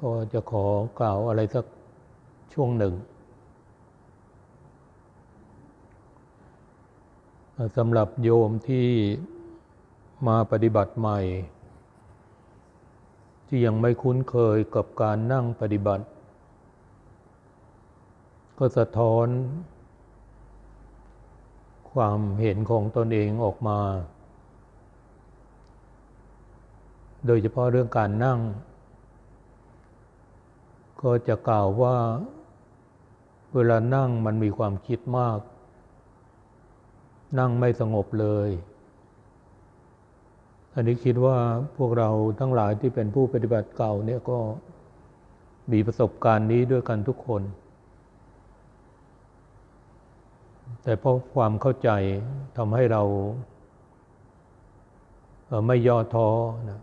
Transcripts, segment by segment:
ก็จะขอกล่าวอะไรสักช่วงหนึ่งสำหรับโยมที่มาปฏิบัติใหม่ ที่ยังไม่คุ้นเคยกับการนั่งปฏิบัติ ก็สะท้อน ความเห็นของตนเองออกมา โดยเฉพาะเรื่องการนั่ง ก็จะกล่าวว่า เวลานั่งมันมีความคิดมาก นั่งไม่สงบเลย อันนี้คิดว่าพวกเราทั้งหลายที่เป็นผู้ปฏิบัติเก่าเนี่ยก็มีประสบการณ์นี้ด้วยกันทุกคน แต่เพราะความเข้าใจทำให้เราไม่ย่อท้อนะ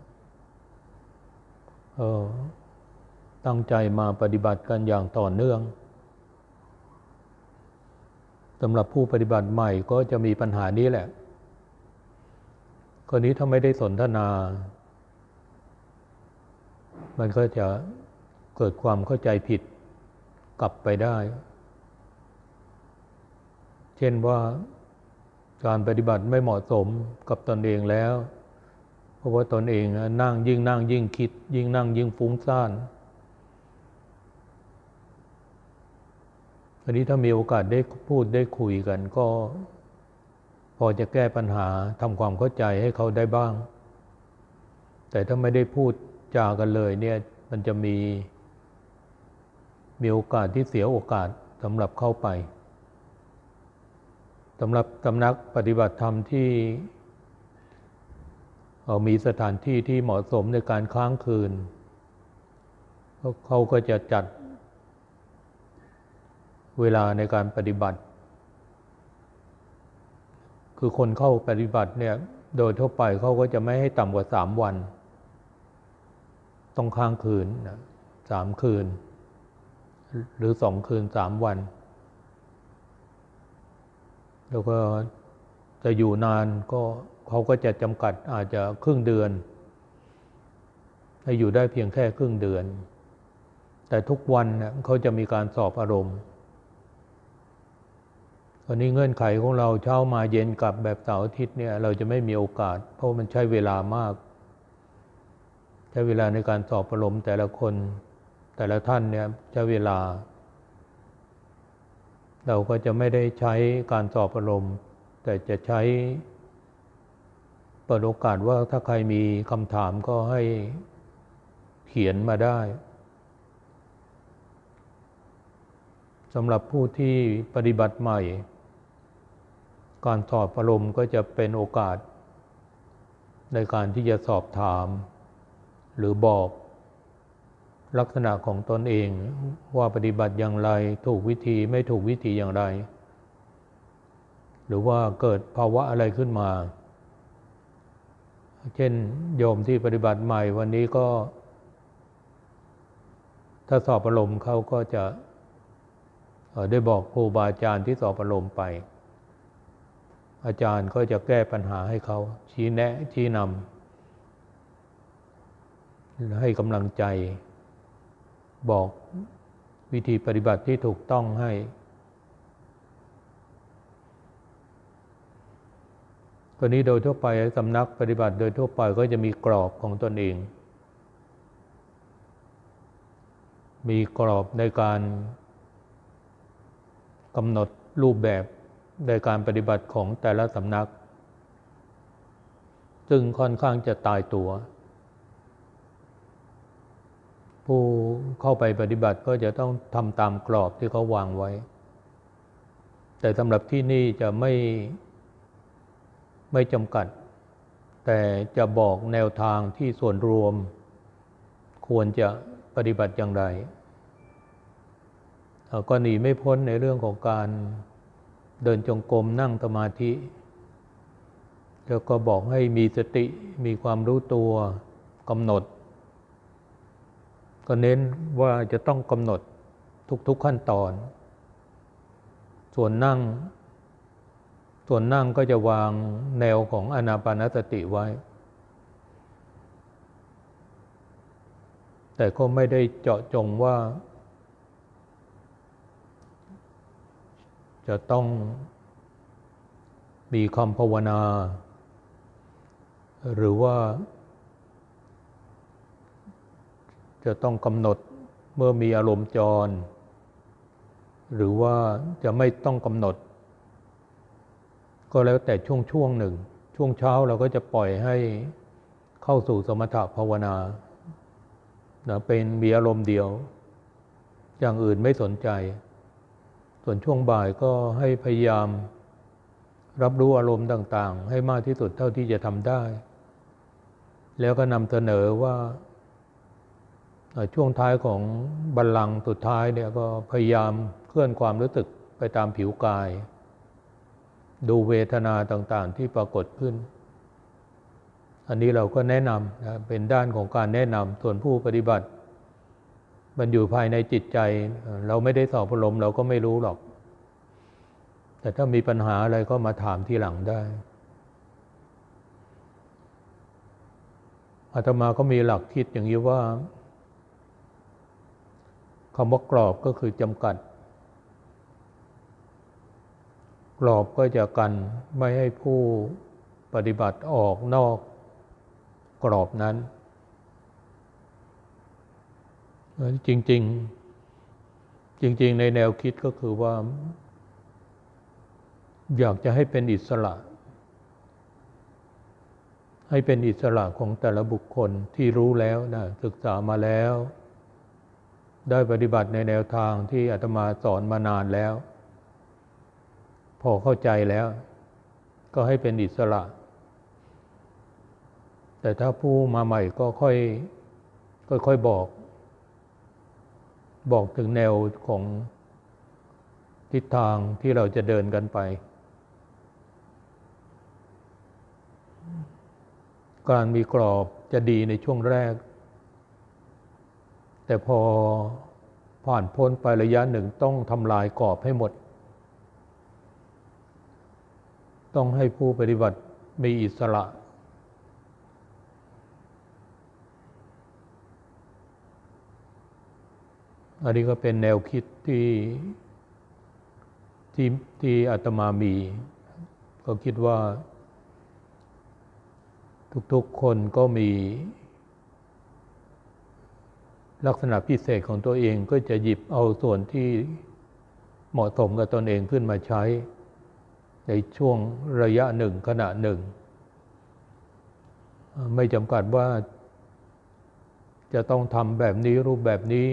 ตั้งใจมาปฏิบัติกันอย่างต่อเนื่องสำหรับผู้ปฏิบัติใหม่ก็จะมีปัญหานี้แหละคนนี้ถ้าไม่ได้สนทนา มันก็จะเกิดความเข้าใจผิดกลับไปได้ เช่นว่าการปฏิบัติไม่เหมาะสมกับตนเองแล้ว เพราะว่าตนเองนั่งยิ่งนั่งยิ่งคิด ยิ่งนั่งยิ่งฟุ้งซ่าน อันนี้ถ้ามีโอกาสได้พูดได้คุยกันก็ พอจะแก้ปัญหาทำความเข้าใจให้เขาได้บ้าง แต่ถ้าไม่ได้พูดจากันเลยเนี่ยมันจะมีมีโอกาสที่เสียโอกาสสำหรับเข้าไปสำหรับตำนักปฏิบัติธรรมที่มีสถานที่ที่เหมาะสมในการค้างคืนเขาก็จะจัด เวลาในการปฏิบัติ คือคนเข้าปฏิบัติเนี่ยโดยทั่วไปเขาก็จะไม่ให้ต่ำกว่าสามวัน ต้องค้างคืนนะสามคืน หรือสองคืนสามวัน แล้วก็จะอยู่นานก็เขาก็จะจำกัดอาจจะครึ่งเดือนให้อยู่ได้เพียงแค่ครึ่งเดือน แต่ทุกวันเนี่ยเขาจะมีการสอบอารมณ์ วันนี้เงื่อนไขของเราเช้ามาเย็นกลับแบบเสาร์อาทิตย์เนี่ยเราจะไม่มีโอกาส เพราะมันใช้เวลามาก ใช้เวลาในการสอบประลมแต่ละคนแต่ละท่านเนี่ยใช้เวลา เราก็จะไม่ได้ใช้การสอบประลมแต่จะใช้เปิดโอกาสว่าถ้าใครมีคำถามก็ให้เขียนมาได้สำหรับผู้ที่ปฏิบัติใหม่ การสอบอารมณ์ก็จะเป็นโอกาส ในการที่จะสอบถาม หรือบอกลักษณะของตนเองว่าปฏิบัติอย่างไรถูกวิธีไม่ถูกวิธีอย่างไร หรือว่าเกิดภาวะอะไรขึ้นมา เช่นโยมที่ปฏิบัติใหม่วันนี้ก็ ถ้าสอบอารมณ์เขาก็จะได้บอกครูบาอาจารย์ที่สอบอารมณ์ไป อาจารย์ก็จะแก้ปัญหาให้เขาชี้แนะชี้นำให้กำลังใจ บอกวิธีปฏิบัติที่ถูกต้องให้คนนี้โดยทั่วไปสำนักปฏิบัติโดยทั่วไปก็จะมีกรอบของตนเอง มีกรอบในการกำหนดรูปแบบ ในการปฏิบัติของแต่ละสำนัก ซึ่งค่อนข้างจะตายตัว ผู้เข้าไปปฏิบัติก็จะต้องทำตามกรอบที่เขาวางไว้ แต่สำหรับที่นี่จะไม่ไม่จำกัด แต่จะบอกแนวทางที่ส่วนรวม ควรจะปฏิบัติอย่างไรก็หนีไม่พ้นในเรื่องของการ เดินจงกรมนั่งสมาธิ แล้วก็บอกให้มีสติมีความรู้ตัวกำหนด ก็เน้นว่าจะต้องกำหนดทุกๆขั้นตอน ส่วนนั่ง ส่วนนั่งก็จะวางแนวของอนาปานสติไว้ แต่ก็ไม่ได้เจาะจงว่า จะต้องมีคำภาวนา หรือว่า จะต้องกำหนดเมื่อมีอารมณ์จร หรือว่าจะไม่ต้องกำหนด ก็แล้วแต่ช่วงช่วงหนึ่ง ช่วงเช้าเราก็จะปล่อยให้เข้าสู่สมถะภาวนานะเป็นมีอารมณ์เดียว อย่างอื่นไม่สนใจ ส่วนช่วงบ่ายก็ให้พยายาม รับรู้อารมณ์ต่างๆ ให้มากที่สุดเท่าที่จะทำได้ แล้วก็นำเสนอว่าช่วงท้ายของบัลลังก์สุดท้ายเนี่ยก็พยายามเคลื่อนความรู้สึกไปตามผิวกาย ดูเวทนาต่างๆ ที่ปรากฏขึ้น อันนี้เราก็แนะนำนะเป็นด้านของการแนะนำส่วนผู้ปฏิบัติ มันอยู่ภายในจิตใจ เราไม่ได้สอบอารมเราก็ไม่รู้หรอก แต่ถ้ามีปัญหาอะไรก็มาถามทีหลังได้อาตมาก็มีหลักคิดอย่างนี้ว่าคำว่ากรอบก็คือจำกัด กรอบก็จะกันไม่ให้ผู้ปฏิบัติออกนอกกรอบนั้น จริง ๆ จริง ๆ ในแนวคิดก็คือว่า อยากจะให้เป็นอิสระ ให้เป็นอิสระของแต่ละบุคคลที่รู้แล้วนะศึกษามาแล้ว ได้ปฏิบัติในแนวทางที่อาตมาสอนมานานแล้ว พอเข้าใจแล้ว ก็ให้เป็นอิสระ แต่ถ้าผู้มาใหม่ก็ค่อยค่อยๆบอก บอกถึงแนวของทิศทางที่เราจะเดินกันไป การมีกรอบจะดีในช่วงแรก แต่พอผ่านพ้นไประยะหนึ่งต้องทำลายกรอบให้หมด ต้องให้ผู้ปฏิบัติมีอิสระ อันนี้ก็เป็นแนวคิดที่ที่ที่อาตมามี ก็คิดว่า ทุกๆคนก็มี ลักษณะพิเศษของตัวเองก็จะหยิบเอาส่วนที่เหมาะสมกับตนเองขึ้นมาใช้ ในช่วงระยะหนึ่งขณะหนึ่ง ไม่จำกัดว่าจะต้องทำแบบนี้รูปแบบนี้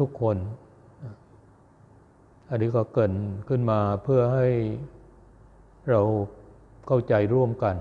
ทุกๆคน อันนี้ก็เกิดขึ้นมาเพื่อให้เราเข้าใจร่วมกัน